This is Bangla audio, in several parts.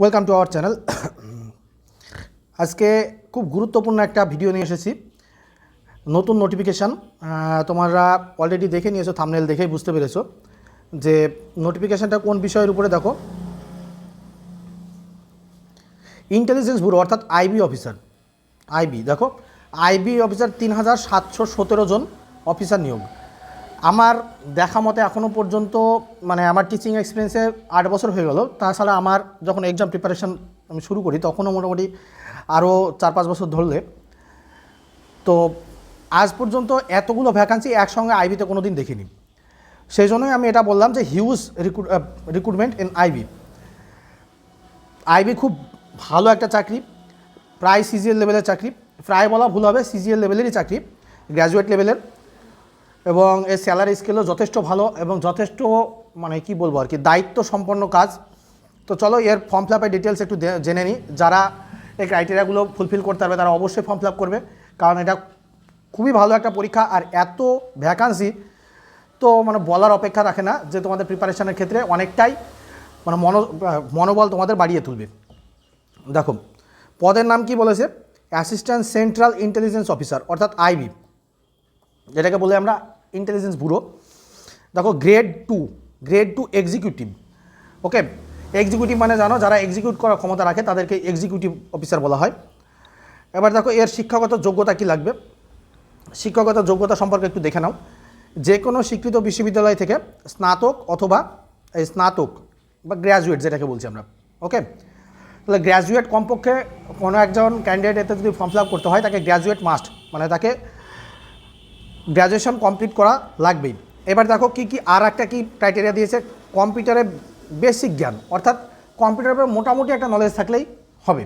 ওয়েলকাম টু আওয়ার চ্যানেল আজকে খুব গুরুত্বপূর্ণ একটা ভিডিও নিয়ে এসেছি। নতুন নোটিফিকেশান তোমরা অলরেডি দেখে নিয়েছো থামনেল দেখেই বুঝতে পেরেছ যে নোটিফিকেশানটা কোন বিষয়ের উপরে দেখো। ইন্টেলিজেন্স ব্যুরো অর্থাৎ আইবি অফিসার আইবি দেখো। আইবি অফিসার তিন হাজার সাতশো সতেরো জন অফিসার নিয়োগ। আমার দেখা মতে এখনও পর্যন্ত মানে আমার টিচিং এক্সপিরিয়েন্সে আট বছর হয়ে গেল। তাছাড়া আমার যখন এক্সাম প্রিপারেশন আমি শুরু করি, তখনও মোটামুটি আরও চার পাঁচ বছর ধরলে। তো আজ পর্যন্ত এতগুলো ভ্যাকান্সি একসঙ্গে আইবিতে কোনো দিন দেখিনি। সেই জন্যই আমি এটা বললাম যে huge recruitment in IB IB খুব ভালো একটা চাকরি, প্রায় সিজিএল লেভেলের চাকরি, প্রায় বলা ভুল হবে সিজিএল লেভেলেরই চাকরি গ্র্যাজুয়েট লেভেলের এবং এর স্যালারি স্কেলও যথেষ্ট ভালো এবং যথেষ্ট মানে কি বলব আর কি দায়িত্ব সম্পন্ন কাজ। তো চলো এর ফর্ম ফিল আপের ডিটেলস একটু জেনে নিই। যারা এই ক্রাইটেরিয়াগুলো ফুলফিল করতে পারবে, তারা অবশ্যই ফর্ম ফিল আপ করবে। কারণ এটা খুবই ভালো একটা পরীক্ষা আর এত ভ্যাকান্সি তো মানে বলার অপেক্ষা রাখে না যে তোমাদের প্রিপারেশনের ক্ষেত্রে অনেকটাই মানে মনো মনোবল তোমাদের বাড়িয়ে তুলবে। দেখো, পদের নাম কি বলেছে? অ্যাসিস্ট্যান্ট সেন্ট্রাল ইন্টেলিজেন্স অফিসার অর্থাৎ আইবি যেটাকে বলে আমরা ইন্টেলিজেন্স ব্যুরো দেখো grade two grade two executive okay executive মানে জানো, যারা এক্সিকিউট করার ক্ষমতা রাখে, তাদেরকে এক্সিকিউটিভ অফিসার বলা হয়। এবার দেখো, এর শিক্ষাগত যোগ্যতা কি লাগবে? শিক্ষাগত যোগ্যতা সম্পর্কে একটু দেখে নাও। যে কোনো স্বীকৃত বিশ্ববিদ্যালয় থেকে স্নাতক অথবা এই স্নাতক বা গ্র্যাজুয়েট যেটাকে বলছি আমরা ওকে তাহলে গ্র্যাজুয়েট কমপক্ষে কোনো একজন ক্যান্ডিডেট এতে যদি ফর্ম ফিল আপ করতে হয়, তাকে গ্র্যাজুয়েট মাস্ট মানে তাকে গ্র্যাজুয়েশন কমপ্লিট করা লাগবেই। এবার দেখো কি কি আর একটা কি ক্রাইটেরিয়া দিয়েছে? কম্পিউটারে বেসিক জ্ঞান, অর্থাৎ কম্পিউটারের উপরে মোটামুটি একটা নলেজ থাকলেই হবে।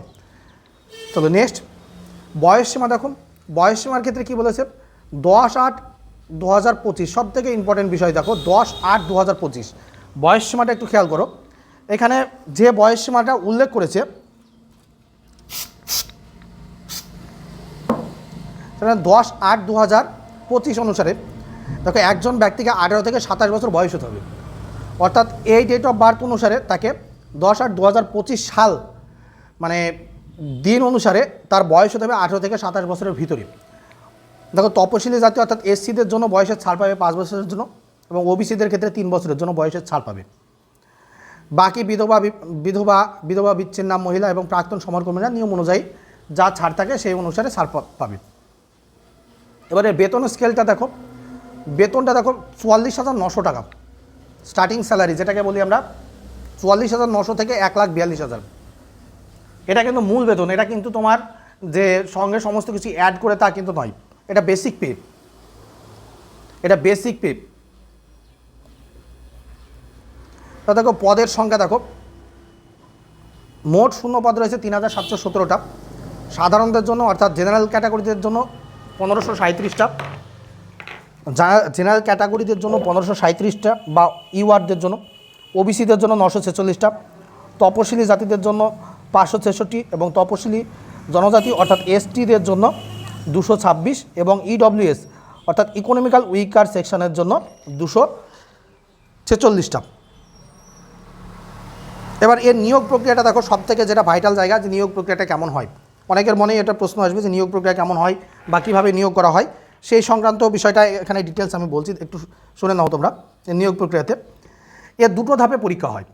চলো নেক্সট বয়স সীমা দেখো বয়স সীমার ক্ষেত্রে কি বলেছে? দশ আট দু হাজার পঁচিশ সব থেকে ইম্পর্টেন্ট বিষয় দেখো, দশ আট দু হাজার পঁচিশ। বয়স সীমাটা একটু খেয়াল করো। এখানে যে বয়স সীমাটা উল্লেখ করেছে, সেখানে দশ আট দু হাজার পঁচিশ অনুসারে দেখো, একজন ব্যক্তিকে আঠেরো থেকে সাতাশ বছর বয়স হতে হবে। অর্থাৎ এই ডেট অফ বার্থ অনুসারে তাকে দশ আট দু সাল মানে দিন অনুসারে তার বয়স হতে হবে আঠেরো থেকে সাতাশ বছরের ভিতরে। দেখো, তপশিলি জাতি অর্থাৎ এসসিদের জন্য বয়সের ছাড় পাবে পাঁচ বছরের জন্য এবং ওবিসিদের ক্ষেত্রে তিন বছরের জন্য বয়সের ছাড় পাবে। বাকি বিধবা বিধবা বিধবা বিচ্ছিন্ন মহিলা এবং প্রাক্তন সমরকর্মীরা নিয়ম অনুযায়ী যা ছাড় থাকে সেই অনুসারে ছাড় পাবে। এবারে বেতন স্কেলটা দেখো। বেতনটা দেখো চুয়াল্লিশ হাজার নশো টাকা। স্টার্টিং স্যালারি যেটাকে বলি আমরা, চুয়াল্লিশ হাজার নশো থেকে এক লাখ বিয়াল্লিশ হাজার। এটা কিন্তু মূল বেতন, এটা কিন্তু তোমার যে সঙ্গে সমস্ত কিছু অ্যাড করে তা কিন্তু নয়। এটা বেসিক পে এটা বেসিক পে তা দেখো, পদের সংখ্যা দেখো। মোট শূন্য পদ রয়েছে তিন হাজার সাতশো সতেরোটা। সাধারণদের জন্য, অর্থাৎ জেনারেল ক্যাটাগরিদের জন্য পনেরোশো সাঁত্রিশটা জেনারেল ক্যাটাগরিদের জন্য পনেরোশো সাঁত্রিশটা বা ইউআরদের জন্য ওবিসিদের জন্য নশো ছেচল্লিশটা, তপশিলি জাতিদের জন্য পাঁচশো ছেষট্টি এবং তপশিলি জনজাতি অর্থাৎ এসটিদের জন্য দুশো ছাব্বিশ এবং ইডব্লিউএস অর্থাৎ ইকোনমিক্যাল উইকার সেকশনের জন্য দুশো ছেচল্লিশটা। এবার এর নিয়োগ প্রক্রিয়াটা দেখো সব থেকে যেটা ভাইটাল জায়গা, যে নিয়োগ প্রক্রিয়াটা কেমন হয়। অনেকের মনেই এটা প্রশ্ন আসবে যে নিয়োগ প্রক্রিয়া কেমন হয় বা কীভাবে নিয়োগ করা হয়। সেই সংক্রান্ত বিষয়টা এখানে ডিটেলস আমি বলছি, একটু শুনে নাও তোমরা নিয়োগ প্রক্রিয়াতে। এর দুটো ধাপে পরীক্ষা হয়।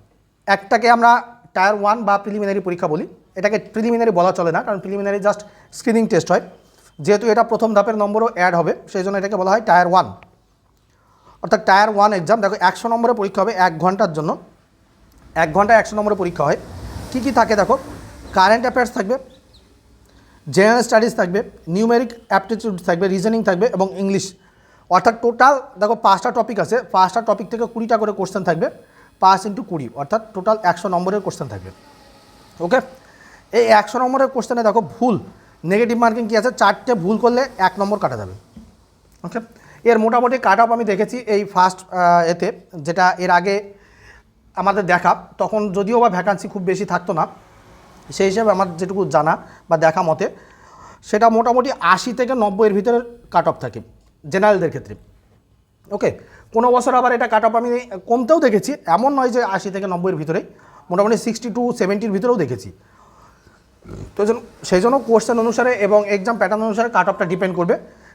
একটাকে আমরা টায়ার ওয়ান বা প্রিলিমিনারি পরীক্ষা বলি। এটাকে প্রিলিমিনারি বলা চলে না, কারণ প্রিলিমিনারি জাস্ট স্ক্রিনিং টেস্ট হয়। যেহেতু এটা প্রথম ধাপের নম্বরও অ্যাড হবে, সেই জন্য এটাকে বলা হয় টায়ার ওয়ান অর্থাৎ টায়ার ওয়ান এক্সাম দেখো একশো নম্বরের পরীক্ষা হবে এক ঘণ্টার জন্য। এক ঘন্টায় একশো নম্বরে পরীক্ষা হয়। কী কী থাকে দেখো? কারেন্ট অ্যাফেয়ার্স থাকবে জেনারেল স্টাডিজ থাকবে নিউমেরিক অ্যাপটিটিউড থাকবে রিজনিং থাকবে এবং ইংলিশ অর্থাৎ টোটাল দেখো পাঁচটা টপিক আছে, পাঁচটা টপিক থেকে কুড়িটা করে কোশ্চেন থাকবে, পাঁচ ইন্টু কুড়ি, অর্থাৎ টোটাল একশো নম্বরের কোশ্চেন থাকবে। ওকে এই একশো নম্বরের কোশ্চেনে দেখো ভুল নেগেটিভ মার্কিং কী আছে? চারটে ভুল করলে এক নম্বর কাটা যাবে। ওকে এর মোটামুটি কাট আমি দেখেছি এই ফার্স্ট এতে, যেটা এর আগে আমাদের দেখা, তখন যদিও বা ভ্যাকান্সি খুব বেশি থাকতো না সেই হিসাবে আমার যেটুকু জানা বা দেখা মতে, সেটা মোটামুটি আশি থেকে নব্বইয়ের ভিতরে কাট অফ থাকে জেনারেলদের ক্ষেত্রে। ওকে কোনো বছর আবার এটা কাট অফ আমি কমতেও দেখেছি, এমন নয় যে আশি থেকে নব্বইয়ের ভিতরেই, মোটামুটি সিক্সটি টু সেভেন্টির ভিতরেও দেখেছি। তো সেই জন্য কোশ্চেন অনুসারে এবং এক্সাম প্যাটার্ন অনুসারে কাট অফটা ডিপেন্ড করবে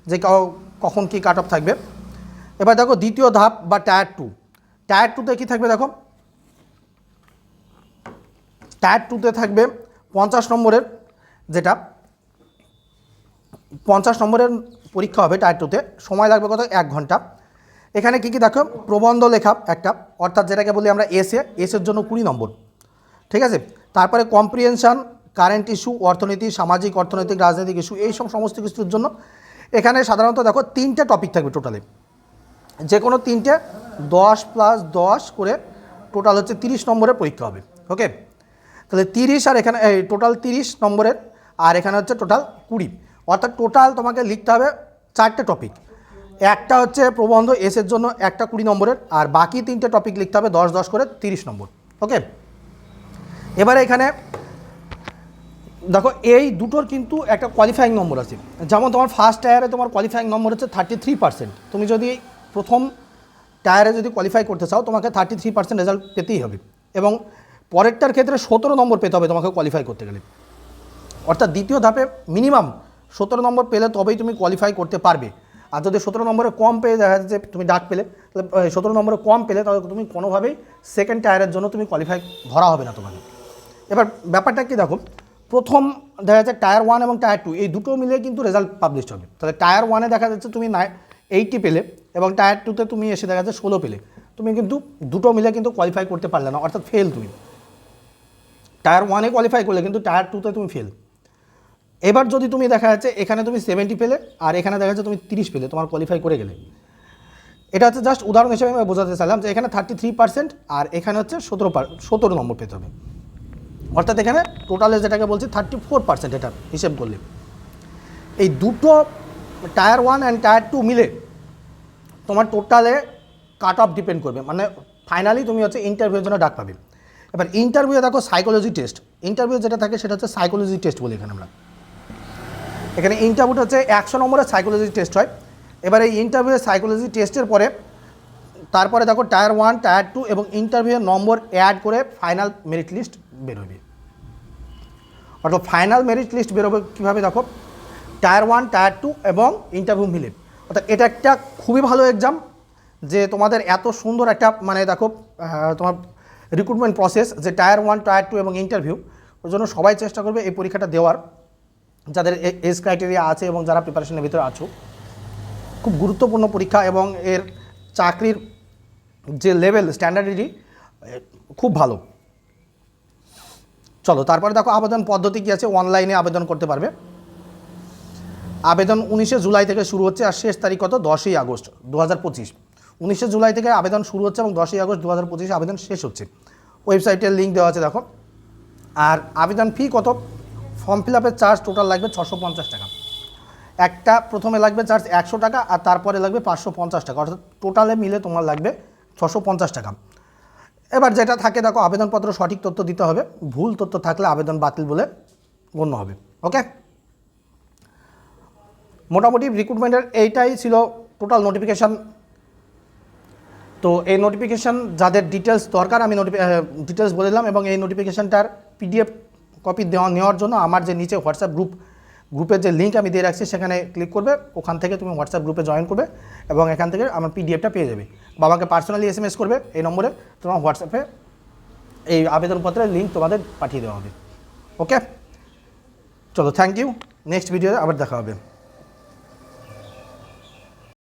যে কখন কি কাট অফ থাকবে। এবার দেখো দ্বিতীয় ধাপ বা টায়ার টু টায়ার টুতে কী থাকবে দেখো? টায়ার টুতে থাকবে পঞ্চাশ নম্বরের যেটা, পঞ্চাশ নম্বরের পরীক্ষা হবে টায়ার টুতে সময় লাগবে কত? এক ঘণ্টা। এখানে কি কি দেখো? প্রবন্ধ লেখা একটা, অর্থাৎ যেটাকে বলি আমরা এসে এসের জন্য কুড়ি নম্বর। ঠিক আছে? তারপরে কম্প্রিহেনশান কারেন্ট ইস্যু অর্থনীতি, সামাজিক, অর্থনৈতিক, রাজনৈতিক ইস্যু এই সব সমস্ত কিছুর জন্য এখানে সাধারণত দেখো তিনটে টপিক থাকবে টোটালে যে কোনো তিনটে, দশ প্লাস দশ করে টোটাল হচ্ছে তিরিশ নম্বরের পরীক্ষা হবে। ওকে তাহলে তিরিশ আর এখানে, এই টোটাল তিরিশ নম্বরের, আর এখানে হচ্ছে টোটাল কুড়ি। অর্থাৎ টোটাল তোমাকে লিখতে হবে চারটে টপিক একটা হচ্ছে প্রবন্ধ এসের জন্য একটা কুড়ি নম্বরের, আর বাকি তিনটে টপিক লিখতে হবে দশ দশ করে তিরিশ নম্বর। ওকে এবারে এখানে, দেখো এই দুটোর কিন্তু একটা কোয়ালিফাইং নম্বর আছে। যেমন তোমার ফার্স্ট টায়ারে তোমার কোয়ালিফাইং নম্বর হচ্ছে থার্টি থ্রি পার্সেন্ট তুমি যদি প্রথম টায়ারে যদি কোয়ালিফাই করতে চাও, তোমাকে থার্টি থ্রি পার্সেন্ট রেজাল্ট পেতেই হবে। এবং পরেরটার ক্ষেত্রে সতেরো নম্বর পেতে হবে তোমাকে কোয়ালিফাই করতে গেলে। অর্থাৎ দ্বিতীয় ধাপে মিনিমাম সতেরো নম্বর পেলে তবেই তুমি কোয়ালিফাই করতে পারবে। আর যদি সতেরো নম্বরে কম পেয়ে দেখা যাচ্ছে তুমি ডাক পেলে, তাহলে সতেরো নম্বরে কম পেলে তাহলে তুমি কোনোভাবেই সেকেন্ড টায়ারের জন্য তুমি কোয়ালিফাই ধরা হবে না তোমাকে। এবার ব্যাপারটা কি দেখো, প্রথম দেখা যাচ্ছে টায়ার ওয়ান এবং টায়ার টু এই দুটো মিলে কিন্তু রেজাল্ট পাবলিশ হবে। তাহলে টায়ার ওয়ানে দেখা যাচ্ছে তুমি নাই এইটটি পেলে এবং টায়ার টুতে তুমি এসে দেখা যাচ্ছে ষোলো পেলে। তুমি কিন্তু দুটো মিলে কিন্তু কোয়ালিফাই করতে পারলে না, অর্থাৎ ফেল তুমি। টায়ার ওয়ানে কোয়ালিফাই করলে কিন্তু টায়ার টুতে তুমি ফেল এবার যদি তুমি দেখা যাচ্ছে এখানে তুমি সেভেন্টি পেলে আর এখানে দেখা যাচ্ছে তুমি তিরিশ পেলে, তোমার কোয়ালিফাই করে গেলে। এটা হচ্ছে জাস্ট উদাহরণ হিসেবে আমি বোঝাতে চাইলাম যে এখানে থার্টি থ্রি পার্সেন্ট আর এখানে হচ্ছে সতেরো সতেরো নম্বর পেতে হবে। অর্থাৎ এখানে টোটালে যেটাকে বলছি থার্টি ফোর পার্সেন্ট এটা হিসেব করলে। এই দুটো tier one and tier two মিলে তোমার টোটালে কাট অফ ডিপেন্ড করবে। মানে ফাইনালি তুমি হচ্ছে ইন্টারভিউর জন্য ডাক পাবে। এবার ইন্টারভিউ দেখো সাইকোলজি টেস্ট ইন্টারভিউ যেটা থাকে সেটা হচ্ছে সাইকোলজি টেস্ট বলি এখানে আমরা। এখানে ইন্টারভিউটা হচ্ছে একশো নম্বরের সাইকোলজি টেস্ট হয়। এবার এই ইন্টারভিউ সাইকোলজি টেস্টের পরে, তারপরে দেখো টায়ার ওয়ান টায়ার টু এবং ইন্টারভিউয়ের নম্বর অ্যাড করে ফাইনাল মেরিট লিস্ট বেরোবে। অর্থাৎ ফাইনাল মেরিট লিস্ট বেরোবে কীভাবে দেখো? টায়ার ওয়ান টায়ার টু এবং ইন্টারভিউ মিলে। অর্থাৎ এটা একটা খুবই ভালো এক্সাম যে তোমাদের এত সুন্দর একটা মানে দেখো তোমার রিক্রুটমেন্ট প্রসেস যে টায়ার ওয়ান টায়ার টু এবং ইন্টারভিউ ওর জন্য সবাই চেষ্টা করবে এই পরীক্ষাটা দেওয়ার। যাদের এজ ক্রাইটেরিয়া আছে এবং যারা প্রিপারেশনের ভিতরে আছো। খুব গুরুত্বপূর্ণ পরীক্ষা এবং এর চাকরির যে লেভেল স্ট্যান্ডার্ডিটি খুব ভালো। চলো, তারপরে দেখো আবেদন পদ্ধতি কী আছে অনলাইনে আবেদন করতে পারবে। আবেদন উনিশে জুলাই থেকে শুরু হচ্ছে আর শেষ তারিখ কত? দশই আগস্ট, দু হাজার পঁচিশ। উনিশে জুলাই থেকে আবেদন শুরু হচ্ছে এবং দশই আগস্ট, দু হাজার পঁচিশে আবেদন শেষ হচ্ছে। ওয়েবসাইটের লিঙ্ক দেওয়া আছে, দেখো। আর আবেদন ফি কত? ফর্ম ফিল আপের চার্জ টোটাল লাগবে ছশো পঞ্চাশ টাকা। একটা প্রথমে লাগবে চার্জ একশো টাকা, আর তারপরে লাগবে পাঁচশো পঞ্চাশ টাকা। অর্থাৎ টোটালে মিলে তোমার লাগবে ছশো পঞ্চাশ টাকা। এবার যেটা থাকে, দেখো, আবেদনপত্র সঠিক তথ্য দিতে হবে। ভুল তথ্য থাকলে আবেদন বাতিল বলে গণ্য হবে ওকে মোটামুটি রিক্রুটমেন্টের এইটাই ছিল টোটাল নোটিফিকেশান তো এই নোটিফিকেশান যাদের ডিটেলস দরকার, আমি ডিটেলস বলে দিলাম এবং এই নোটিফিকেশানটার পিডিএফ কপি দেওয়া নেওয়ার জন্য আমার যে নিচে হোয়াটসঅ্যাপ গ্রুপ গ্রুপের যে লিঙ্ক আমি দিয়ে রাখছি, সেখানে ক্লিক করবে। ওখান থেকে তুমি হোয়াটসঅ্যাপ গ্রুপে জয়েন করবে এবং এখান থেকে আমার পিডিএফটা পেয়ে যাবে। বাবাকে পার্সোনালি এস এম এস করবে এই নম্বরে। তোমার হোয়াটসঅ্যাপে এই আবেদনপত্রের লিঙ্ক তোমাদের পাঠিয়ে দেওয়া হবে। ওকে চলো থ্যাংক ইউ নেক্সট ভিডিওতে আবার দেখা হবে।